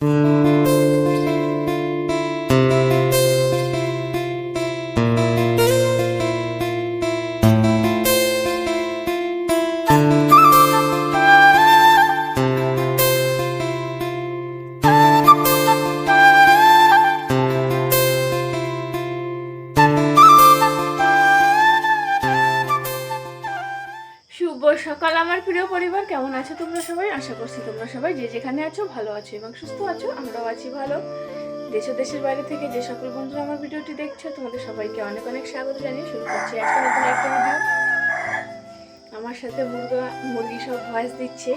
Mm-hmm. শুভ সকাল। আমার প্রিয় পরিবার, কেমন আছো তোমরা সবাই? আশা করছি তোমরা সবাই যে যেখানে আছো ভালো আছো এবং সুস্থ আছো, আমরাও আছি ভালো। দেশ দেশের বাইরে থেকে যে সকল বন্ধুরা আমার ভিডিওটি দেখছ, তোমাদের সবাইকে অনেক অনেক স্বাগত জানিয়ে শুরু করছি আজকে নতুন একটা ভিডিও। আমার সাথে মুরগা মুরগি সব ভয়েস দিচ্ছে।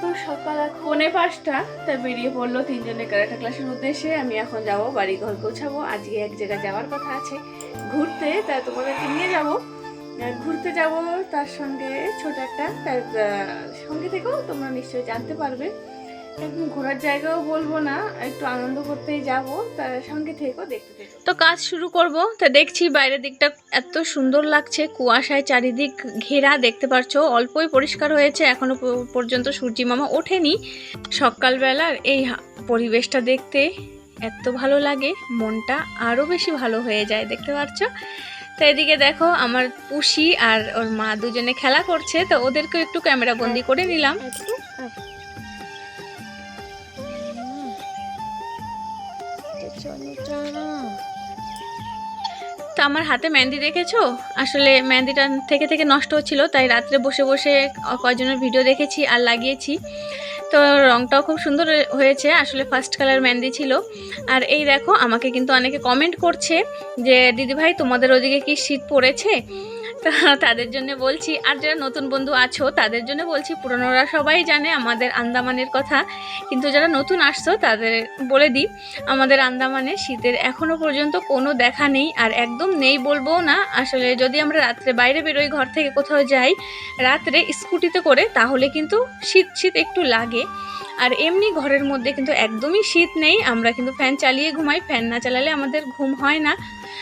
তো সকাল পৌনে পাঁচটা, তা বেরিয়ে পড়ল তিনজনের কারাটা ক্লাসের উদ্দেশ্যে। আমি এখন যাব, বাড়ি ঘর গোছাবো। আজকে এক জায়গায় যাওয়ার কথা আছে। ঘুরতে, তা তোমাদেরকে নিয়ে যাব। ঘুরতে যাব তার সঙ্গে ছোট একটা, তার সঙ্গে থেকেও তোমরা নিশ্চয়ই জানতে পারবে। ঘোরার জায়গাও বলব না, একটু আনন্দ করতেই যাব, তার সঙ্গে থেকেও দেখতে তো কাজ শুরু করব, তা দেখছি বাইরের দিকটা এত সুন্দর লাগছে, কুয়াশায় চারিদিক ঘেরা, দেখতে পারছ, অল্পই পরিষ্কার হয়েছে, এখনও পর্যন্ত সূর্যি মামা ওঠেনি। সকালবেলার এই পরিবেশটা দেখতে এত ভালো লাগে, মনটা আরও বেশি ভালো হয়ে যায়, দেখতে পাচ্ছো তো এদিকে দেখো আমার পুষি আর ওর মা দুজনে খেলা করছে তো ওদেরকেও একটু ক্যামেরা বন্দি করে নিলাম। তো আমার হাতে মেহেন্দি দেখেছ? আসলে মেহেন্দিটা থেকে থেকে নষ্ট হচ্ছিল তাই রাত্রে বসে বসে কয়জনের ভিডিও দেখেছি আর লাগিয়েছি। তো রংটাও খুব সুন্দর হয়েছে। আসলে ফার্স্ট কালার মেহেন্দি ছিল। আর এই দেখো, আমাকে কিন্তু অনেকে কমেন্ট করছে যে, দিদিভাই, তোমাদের ওদিকে কি শীত পড়েছে? তাদের জন্য বলছি, আর যারা নতুন বন্ধু আছো, তাদের জন্য বলছি, পুরনোরা সবাই জানে আমাদের আন্দামানের কথা। কিন্তু যারা নতুন আসছো, তাদের বলে দিই, আমাদের আন্দামানে শীতের এখনও পর্যন্ত কোনো দেখা নেই, আর একদম নেই বলব না। আসলে যদি আমরা রাত্রে বাইরে বেরোই, ঘর থেকে কোথাও যাই, রাত্রে স্কুটিতে করে, তাহলে কিন্তু শীত শীত একটু লাগে। আর এমনি ঘরের মধ্যে কিন্তু একদমই শীত নেই, আমরা কিন্তু ফ্যান চালিয়ে ঘুমাই, ফ্যান না চালালে আমাদের ঘুম হয় না।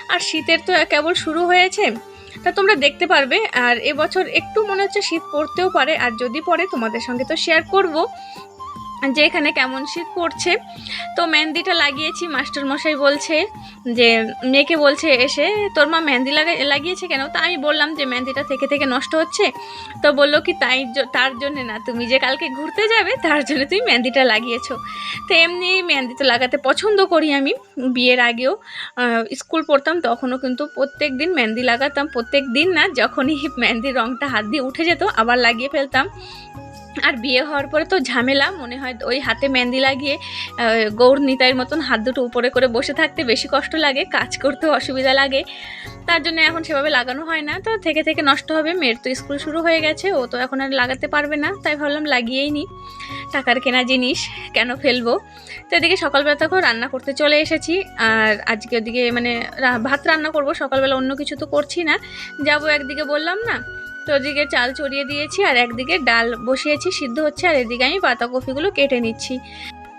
আর শীতের তো কেবল শুরু হয়েছে। তা তোমরা দেখতে পারবে, আর এবছর একটু মনে হচ্ছে শীত পড়তেও পারে, আর যদি পড়ে তোমাদের সঙ্গে তো শেয়ার করব। যে এখানে কেমন শীত পড়ছে। তো মেহেন্দিটা লাগিয়েছি মাস্টারমশাই বলছে যে, মেয়েকে বলছে এসে, তোর মা মেহেন্দি লাগা, লাগিয়েছে কেন? তা আমি বললাম যে, মেহেন্দিটা থেকে থেকে নষ্ট হচ্ছে। তো বলল কি, তাই তার জন্য না, তুমি যে কালকে ঘুরতে যাবে, তার জন্য তুমি মেহেন্দিটা লাগিয়েছো। তো এমনি মেহেন্দি তো লাগাতে পছন্দ করি আমি। বিয়ের আগেও স্কুল পড়তাম, তখনও কিন্তু প্রত্যেক দিন মেহেন্দি লাগাতাম। প্রত্যেক দিন না, যখনই মেহেন্দির রঙটা হাত দিয়ে উঠে যেত, আবার লাগিয়ে ফেলতাম। আর বিয়ে হওয়ার পরে তো ঝামেলা, মনে হয় ওই হাতে মেহেন্দি লাগিয়ে গৌর নিতাইয়ের মতন হাত দুটো উপরে করে বসে থাকতে বেশি কষ্ট লাগে, কাজ করতেও অসুবিধা লাগে। তার জন্য এখন সেভাবে লাগানো হয় না, তো থেকে থেকে নষ্ট হবে। মেয়ের তো স্কুল শুরু হয়ে গেছে, ও তো এখন আর লাগাতে পারবে না, তাই ভাবলাম লাগিয়েই নি টাকার কেনা জিনিস কেন ফেলব? তো এদিকে সকালবেলা তখন রান্না করতে চলে এসেছি, আর আজকে ওদিকে মানে ভাত রান্না করব, সকালবেলা অন্য কিছু তো করছি না। যাব একদিকে বললাম না তো ওদিকে চাল ছড়িয়ে দিয়েছি আর একদিকে ডাল বসিয়েছি, সিদ্ধ হচ্ছে, আর এদিকে আমি পাতাকপিগুলো কেটে নিচ্ছি।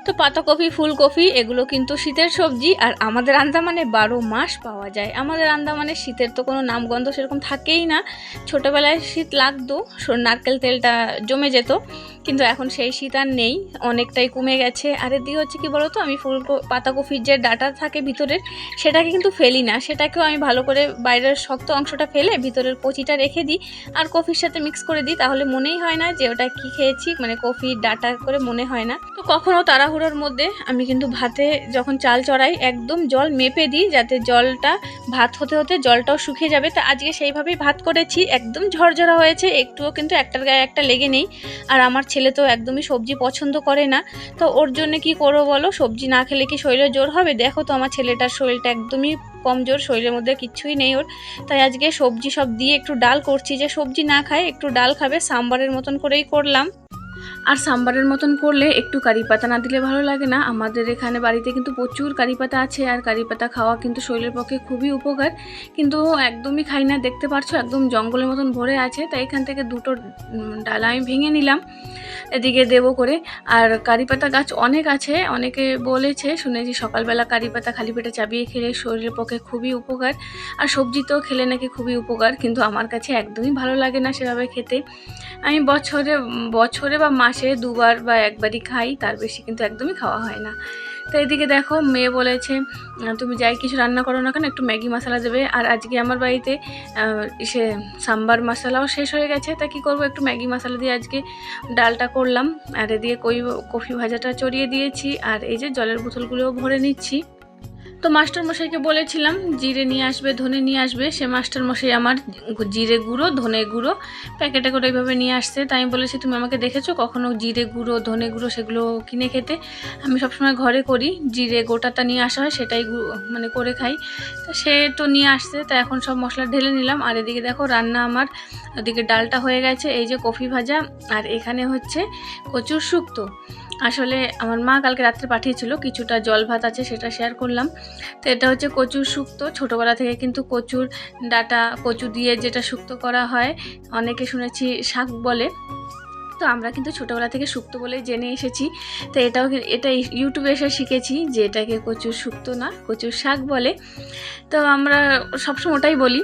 তো পাতাকপি, ফুলকপি, এগুলো কিন্তু শীতের সবজি আর আমাদের আন্দামানে বারো মাস পাওয়া যায়। আমাদের আন্দামানে শীতের তো কোনো নামগন্ধ সেরকম থাকেই না। ছোটোবেলায় শীত লাগতো নারকেল তেলটা জমে যেত। কিন্তু এখন সেই শীত আর নেই, অনেকটাই কমে গেছে। আর এদিকে হচ্ছে কি বলতো, আমি ফুল পাতাকপির যে ডাটা থাকে ভিতরের, সেটাকে কিন্তু ফেলি না। সেটাকেও আমি ভালো করে বাইরের শক্ত অংশটা ফেলে ভিতরের কচিটা রেখে দিই। আর কফির সাথে মিক্স করে দিই, তাহলে মনেই হয় না যে ওটা কি খেয়েছি মানে কফি ডাটা করে মনে হয় না। তো কখনও তাড়াহুড়োর মধ্যে আমি কিন্তু ভাতে যখন চাল চড়াই, একদম জল মেপে দিই, যাতে জলটা, ভাত হতে হতে জলটাও শুকিয়ে যাবে। তা আজকে সেইভাবেই ভাত করেছি, একদম ঝরঝরা হয়েছে, একটুও কিন্তু একটার গায়ে একটা লেগে নেই। আর আমার ছেলে তো একদমই সবজি পছন্দ করে না। তো ওর জন্য কি করব বলো? সবজি না খেলে কি শরীরে জোর হবে? দেখো তো আমার ছেলেটার শরীরটা একদমই কমজোর শরীরের মধ্যে কিচ্ছুই নেই ওর। তাই আজকে সবজি সব দিয়ে একটু ডাল করছি যে সবজি না খায়, একটু ডাল খাবে, সাম্বারের মতন করেই করলাম। আর সাম্বারের মতন করলে একটু কারি পাতা না দিলে ভালো লাগে না। আমাদের এখানে বাড়িতে কিন্তু প্রচুর কারি পাতা আছে, আর কারি পাতা খাওয়া কিন্তু শরীরের পক্ষে খুবই উপকার। কিন্তু একদমই খাই না, দেখতে পারছ? একদম জঙ্গলের মতন ভরে আছে। তাই এখান থেকে দুটো ডালা আমি ভেঙে নিলাম। এদিকে দেবো করে। আর কারি পাতা গাছ অনেক আছে, অনেকে বলেছে, শুনেছি সকালবেলা কারি পাতা খালি পেটে চাবিয়ে খেলে শরীরের পক্ষে খুবই উপকার। আর সবজি তো খেলে নাকি খুবই উপকার, কিন্তু আমার কাছে একদমই ভালো লাগে না সেভাবে খেতে। আমি বছরে বছরে বা বা মাসে দুবার বা একবারই খাই, তার বেশি কিন্তু একদমই খাওয়া হয় না। তো এদিকে দেখো মেয়ে বলেছে তুমি যাই কিছু রান্না করো না কেন, একটু ম্যাগি মশলা দেবে। আর আজকে আমার বাড়িতে সে সাম্বার মশলাও শেষ হয়ে গেছে। তা কী করব, একটু ম্যাগি মশলা দিয়ে আজকে ডালটা করলাম। আর এদিকে কই কফি ভাজাটা চড়িয়ে দিয়েছি। আর এই যে জলের বোতলগুলোও ভরে নিচ্ছি। তো মাস্টার মশাইকে বলেছিলাম, জিরে নিয়ে আসবে, ধনে নিয়ে আসবে। সে মাস্টার মশাই আমার জিরে গুঁড়ো, ধনে গুঁড়ো প্যাকেটে করে এইভাবে নিয়ে আসছে। তাই আমি বলেছি, তুমি আমাকে দেখেছ কখনো জিরে গুঁড়ো, ধনে গুঁড়ো সেগুলো কিনে খেতে? আমি সবসময় ঘরে করি, জিরে গোটাটা নিয়ে আসা হয়, সেটাই মানে করে খাই। তো সে তো নিয়ে আসছে, তা এখন সব মশলা ঢেলে নিলাম। আর এদিকে দেখো রান্না আমার, ওদিকে ডালটা হয়ে গেছে, এই যে কফি ভাজা, আর এখানে হচ্ছে কচুর শুক্তো। আসলে আমার মা কালকে রাত্রে পাঠিয়েছিল, কিছুটা জল ভাত আছে সেটা শেয়ার করলাম। তো এটা হচ্ছে কচুর শুক্তো ছোটোবেলা থেকে কিন্তু কচুর ডাটা, কচু দিয়ে যেটা শুক্তো করা হয়, অনেকে শুনেছি শাক বলে। তো আমরা কিন্তু ছোটোবেলা থেকে শুক্তো বলে জেনে এসেছি। তো এটাও এটা ইউটিউবে এসে শিখেছি যে এটাকে কচুর শুক্তো না, কচুর শাক বলে। তো আমরা সবসময় ওটাই বলি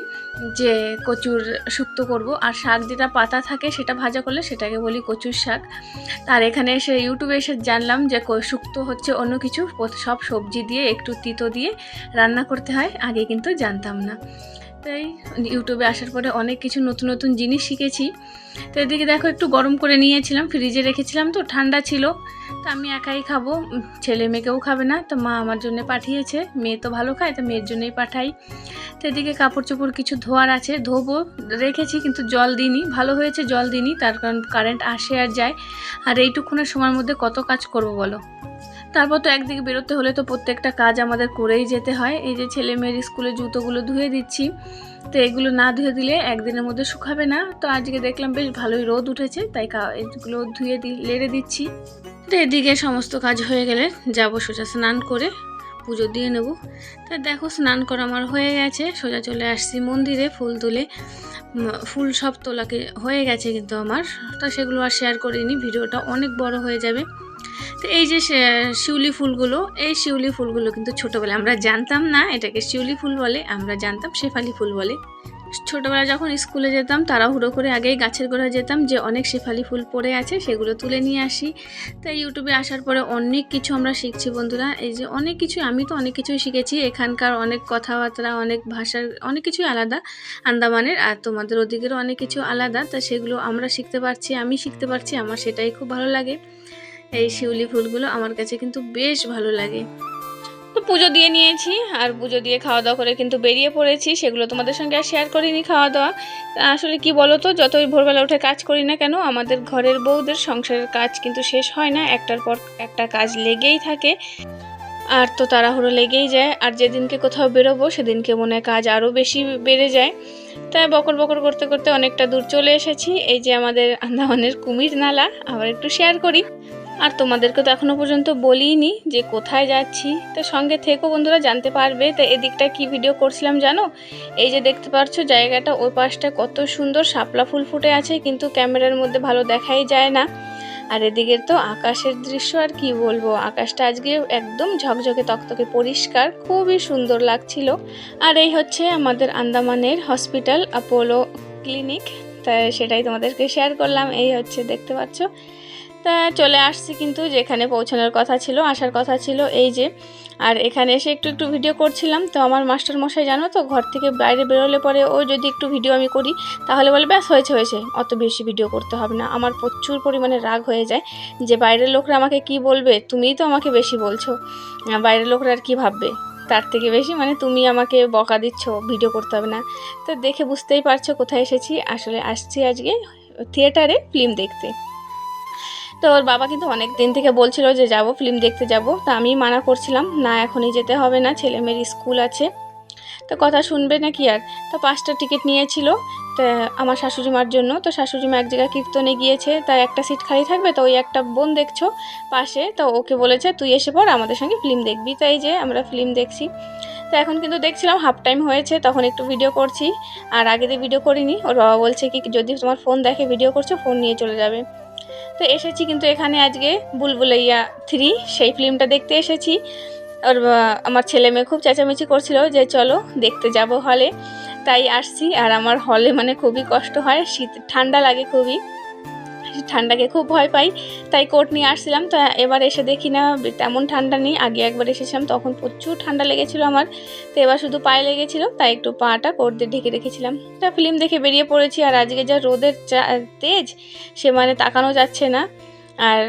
যে কচুর শুক্তো করব। আর শাক যেটা পাতা থাকে সেটা ভাজা করলে সেটাকে বলি কচুর শাক। আর এখানে এসে ইউটিউবে এসে জানলাম যে শুক্তো হচ্ছে অন্য কিছু, সব সবজি দিয়ে একটু তিতো দিয়ে রান্না করতে হয়, আগে কিন্তু জানতাম না। তাই ইউটিউবে আসার পরে অনেক কিছু নতুন নতুন জিনিস শিখেছি। তো এদিকে দেখো একটু গরম করে নিয়েছিলাম, ফ্রিজে রেখেছিলাম তো, ঠান্ডা ছিল। তো আমি একাই খাব, ছেলে মেয়েকেও খাবে না, তো মা আমার জন্য পাঠিয়েছে। মেয়ে তো ভালো খায়, তো মেয়ের জন্যই পাঠাই। তো এদিকে কাপড় চোপড় কিছু ধোয়ার আছে, ধোবো, রেখেছি কিন্তু জল দিইনি, ভালো হয়েছে জল দিইনি, তার কারণ কারেন্ট আসে আর যায়। আর এইটুকুনের সময়ের মধ্যে কত কাজ করব বলো? তারপর তো একদিকে বেরোতে হলে তো প্রত্যেকটা কাজ আমাদের করেই যেতে হয়। এই যে ছেলে মেয়ের স্কুলে জুতোগুলো ধুয়ে দিচ্ছি, তো এগুলো না ধুয়ে দিলে একদিনের মধ্যে শুকাবে না। তো আজকে দেখলাম বেশ ভালোই রোদ উঠেছে, তাই এগুলো ধুয়ে লেড়ে দিচ্ছি। তো এদিকে সমস্ত কাজ হয়ে গেলে যাব সোজা স্নান করে, পুজো দিয়ে নেব। তা দেখো স্নান করা আমার হয়ে গেছে, সোজা চলে আসছি মন্দিরে ফুল তুলে। ফুল সব তোলাকে হয়ে গেছে কিন্তু আমার, তো সেগুলো আর শেয়ার করিনি, ভিডিওটা অনেক বড় হয়ে যাবে। তো এই যে শিউলি ফুলগুলো, এই শিউলি ফুলগুলো কিন্তু ছোটোবেলায় আমরা জানতাম না, এটাকে শিউলি ফুল বলে, আমরা জানতাম শেফালি ফুল বলে। ছোটোবেলায় যখন স্কুলে যেতাম, তাড়াহুড়ো করে আগেই গাছের গোড়ায় যেতাম যে অনেক শেফালি ফুল পড়ে আছে, সেগুলো তুলে নিয়ে আসি। তাই ইউটিউবে আসার পরে অনেক কিছু আমরা শিখছি বন্ধুরা। এই যে অনেক কিছু আমি তো অনেক কিছুই শিখেছি। এখানকার অনেক কথাবার্তা, অনেক ভাষার, অনেক কিছুই আলাদা, আন্দামানের, আর তোমাদের ওদিকেরও অনেক কিছু আলাদা। তা সেগুলো আমরা শিখতে পারছি, আমি শিখতে পারছি, আমার সেটাই খুব ভালো লাগে। এই শিউলি ফুলগুলো আমার কাছে কিন্তু বেশ ভালো লাগে। তো পুজো দিয়ে নিয়েছি, আর পুজো দিয়ে খাওয়া দাওয়া করে কিন্তু বেরিয়ে পড়েছি। সেগুলো তোমাদের সঙ্গে আর শেয়ার করিনি খাওয়া দাওয়া আসলে কি বলো তো যতই ভোরবেলা উঠে কাজ করি না কেন, আমাদের ঘরের বউদের সংসারের কাজ কিন্তু শেষ হয় না, একটার পর একটা কাজ লেগেই থাকে। আর তো তাড়াহুড়ো লেগেই যায়, আর যেদিনকে কোথাও বেরোবো, সেদিনকে মনে হয় কাজ আরও বেশি বেড়ে যায়। তাই বকর বকর করতে করতে অনেকটা দূর চলে এসেছি। এই যে আমাদের আন্দামানের কুমির নালা, আবার একটু শেয়ার করি। আর তোমাদেরকে তো এখনও পর্যন্ত বলিনি যে কোথায় যাচ্ছি। তো সঙ্গে থেকো বন্ধুরা, জানতে পারবে তো এদিকটা কি ভিডিও করছিলাম জানো? এই যে দেখতে পাচ্ছ জায়গাটা, ওই পাশটা কত সুন্দর শাপলা ফুল ফুটে আছে, কিন্তু ক্যামেরার মধ্যে ভালো দেখাই যায় না। আর এদিকের তো আকাশের দৃশ্য আর কি বলব, আকাশটা আজকে একদম ঝকঝকে তকতকে পরিষ্কার, খুবই সুন্দর লাগছিল। আর এই হচ্ছে আমাদের আন্দামানের হসপিটাল অ্যাপোলো ক্লিনিক তাই সেটাই তোমাদেরকে শেয়ার করলাম, এই হচ্ছে দেখতে পাচ্ছ। চলে আসছি কিন্তু যেখানে পৌঁছানোর কথা ছিল, আসার কথা ছিল এই যে। আর এখানে এসে একটু একটু ভিডিও করছিলাম, তো আমার মাস্টার মশাই জানো তো, ঘর থেকে বাইরে বেরোলে পরে ও যদি একটু ভিডিও আমি করি, তাহলে বলে ব্যাস হয়েছে হয়েছে, অত বেশি ভিডিও করতে হবে না। আমার প্রচুর পরিমাণে রাগ হয়ে যায় যে বাইরের লোকরা আমাকে কি বলবে, তুমিই তো আমাকে বেশি বলছো। বাইরের লোকরা আর কী ভাববে? তার থেকে বেশি মানে তুমি আমাকে বকা দিচ্ছ ভিডিও করতে হবে না। তো দেখে বুঝতেই পারছ কোথায় এসেছি। আসলে আসছি আজকে থিয়েটারে ফিল্ম দেখতে। তো ওর বাবা কিন্তু অনেক দিন থেকে বলছিল যে যাব ফিল্ম দেখতে যাব। তা আমি মানা করছিলাম, না, এখনই যেতে হবে না, ছেলে মেয়ের স্কুল আছে। তো কথা শুনবে না কি আর? তো পাঁচটা টিকিট নিয়েছিল, তা আমার শাশুড়ি মার জন্য। তো শাশুড়ি মা এক জায়গায় কীর্তনে গিয়েছে তাই একটা সিট খালি থাকবে, তো ওই একটা বোন দেখছ পাশে, তো ওকে বলেছে, তুই এসে পর আমাদের সঙ্গে ফিল্ম দেখবি। তাই যে আমরা ফিল্ম দেখছি। তো এখন কিন্তু দেখছিলাম হাফ টাইম হয়েছে, তখন একটু ভিডিও করছি। আর আগে দিয়ে ভিডিও করিনি, ওর বাবা বলছে কি, যদি তোমার ফোন দেখে ভিডিও করছ ফোন নিয়ে চলে যাবে। তো এসেছি কিন্তু এখানে আজকে বুলবুলাইয়া থ্রি, সেই ফিল্মটা দেখতে এসেছি। আর আমার ছেলে মেয়ে খুব চেঁচামেচি করছিল যে চলো দেখতে যাব হলে তাই আসছি, আর আমার হলে মানে খুবই কষ্ট হয়, শীত, ঠান্ডা লাগে খুবই। ঠান্ডাকে খুব ভয় পাই, তাই কোট নিয়ে আসছিলাম। তো এবার এসে দেখি না, তেমন ঠান্ডা নেই। আগে একবার এসেছিলাম, তখন প্রচুর ঠান্ডা লেগেছিল আমার। তো এবার শুধু পায়ে লেগেছিল, তাই একটু পাটা কোট দিয়ে ঢেকে রেখেছিলাম। তা ফিল্ম দেখে বেরিয়ে পড়েছি, আর আজকে যা রোদের তেজ, সে মানে তাকানো যাচ্ছে না। আর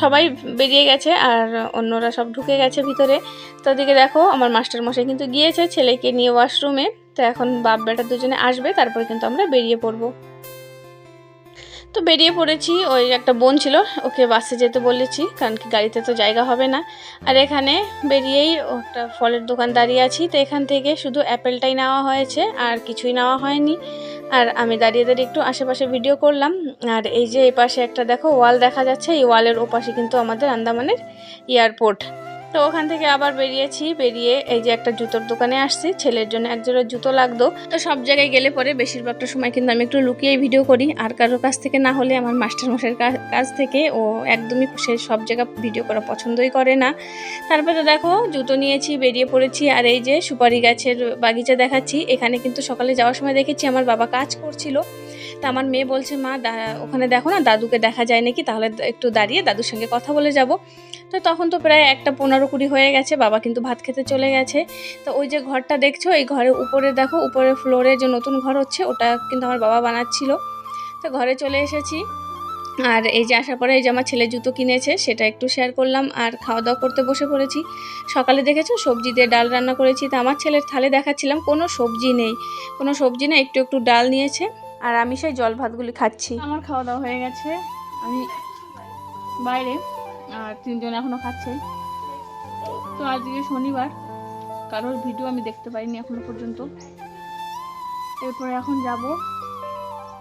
সবাই বেরিয়ে গেছে, আর অন্যরা সব ঢুকে গেছে ভিতরে। তো ওদিকে দেখো, আমার মাস্টার মশাই কিন্তু গিয়েছে ছেলেকে নিয়ে ওয়াশরুমে। তো এখন বাপ বেটা দুজনে আসবে, তারপরে কিন্তু আমরা বেরিয়ে পড়ব। তো বেরিয়ে পড়েছি, ওই একটা বোন ছিল, ওকে বাসে যেতে বলেছি, কারণ কি গাড়িতে তো জায়গা হবে না। আর এখানে বেরিয়েই একটা ফলের দোকান দাঁড়িয়ে আছি, তো এখান থেকে শুধু অ্যাপেলটাই নেওয়া হয়েছে, আর কিছুই নেওয়া হয়নি। আর আমি দাঁড়িয়ে দাঁড়িয়ে একটু আশেপাশে ভিডিও করলাম, আর এই যে এই পাশে একটা দেখো ওয়াল দেখা যাচ্ছে, এই ওয়ালের ওপাশে কিন্তু আমাদের আন্দামানের এয়ারপোর্ট। তো ওখান থেকে আবার বেরিয়েছি, বেরিয়ে এই যে একটা জুতোর দোকানে আসছি। ছেলের জন্য এক জোড়া জুতো লাগতো। তো সব জায়গায় গেলে পরে বেশিরভাগটা সময় কিন্তু আমি একটু লুকিয়েই ভিডিও করি। আর কারোর কাছ থেকে না হলে আমার মাস্টার মশাইয়ের কা- কাছ থেকে ও একদমই সে সব জায়গা ভিডিও করা পছন্দই করে না। তারপরে দেখো, জুতো নিয়েছি, বেরিয়ে পড়েছি। আর এই যে সুপারি গাছের বাগিচা দেখাচ্ছি। এখানে কিন্তু সকালে যাওয়ার সময় দেখেছি আমার বাবা কাজ করছিল। তা আমার মেয়ে বলছে, মা ওখানে দেখো না, দাদুকে দেখা যায় নাকি? তাহলে একটু দাঁড়িয়ে দাদুর সঙ্গে কথা বলে যাব। তো তখন তো প্রায় একটা পনেরো কুড়ি হয়ে গেছে, বাবা কিন্তু ভাত খেতে চলে গেছে। তো ওই যে ঘরটা দেখছ, এই ঘরের উপরে দেখো, উপরে ফ্লোরে যে নতুন ঘর হচ্ছে, ওটা কিন্তু আমার বাবা বানাচ্ছিল। তো ঘরে চলে এসেছি। আর এই যে আসার পরে এই যে আমার ছেলে জুতো কিনেছে, সেটা একটু শেয়ার করলাম। আর খাওয়া দাওয়া করতে বসে পড়েছি। সকালে দেখেছ, সবজি দিয়ে ডাল রান্না করেছি। তো আমার ছেলের থালে দেখাচ্ছিলাম, কোনো সবজি নেই। কোনো সবজি না, একটু একটু ডাল নিয়েছে। আর আমি সেই জল ভাতগুলি খাচ্ছি। আমার খাওয়া দাওয়া হয়ে গেছে। আমি বাইরে। আর তিনজন এখনও খাচ্ছে। তো আজকে শনিবার, কারোর ভিডিও আমি দেখতে পাইনি এখনও পর্যন্ত। এরপরে এখন যাব,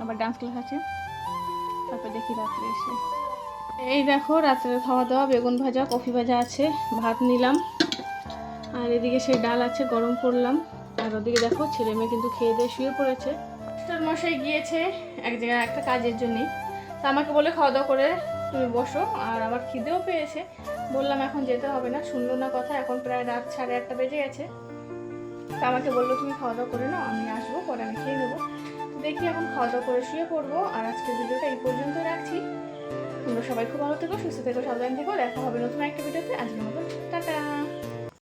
আবার ডান্স ক্লাস আছে। তারপর দেখি রাত্রে এসে। এই দেখো, রাত্রে খাওয়া দাওয়া বেগুন ভাজা, কফি ভাজা আছে, ভাত নিলাম। আর এদিকে সেই ডাল আছে, গরম করলাম। আর ওদিকে দেখো, ছেলে মেয়ে কিন্তু খেয়ে দিয়ে শুয়ে পড়েছে। তোর মশাই গিয়েছে, এক জায়গায় একটা কাজের জন্যে। তা আমাকে বলে খাওয়া দাওয়া করে তুমি বসো, আর আমার খিদেও পেয়েছে। বললাম, এখন যেতে হবে না, শুনলো না কথা, এখন প্রায় রাত সাড়ে আটটা বেজে গেছে। তা আমাকে বলল, তুমি খাওয়া দাওয়া করে নাও, আমি আসব, পরে আমি খেয়ে নেব। দেখি এখন খাওয়া দাওয়া করে শুয়ে পড়ব, আর আজকের ভিডিওটা এই পর্যন্ত রাখছি। তোমরা সবাই খুব ভালো থেকো, সুস্থ থেকো, সাবধান থেকো, দেখা হবে নতুন একটা ভিডিওতে। আজকের মতো টাটা!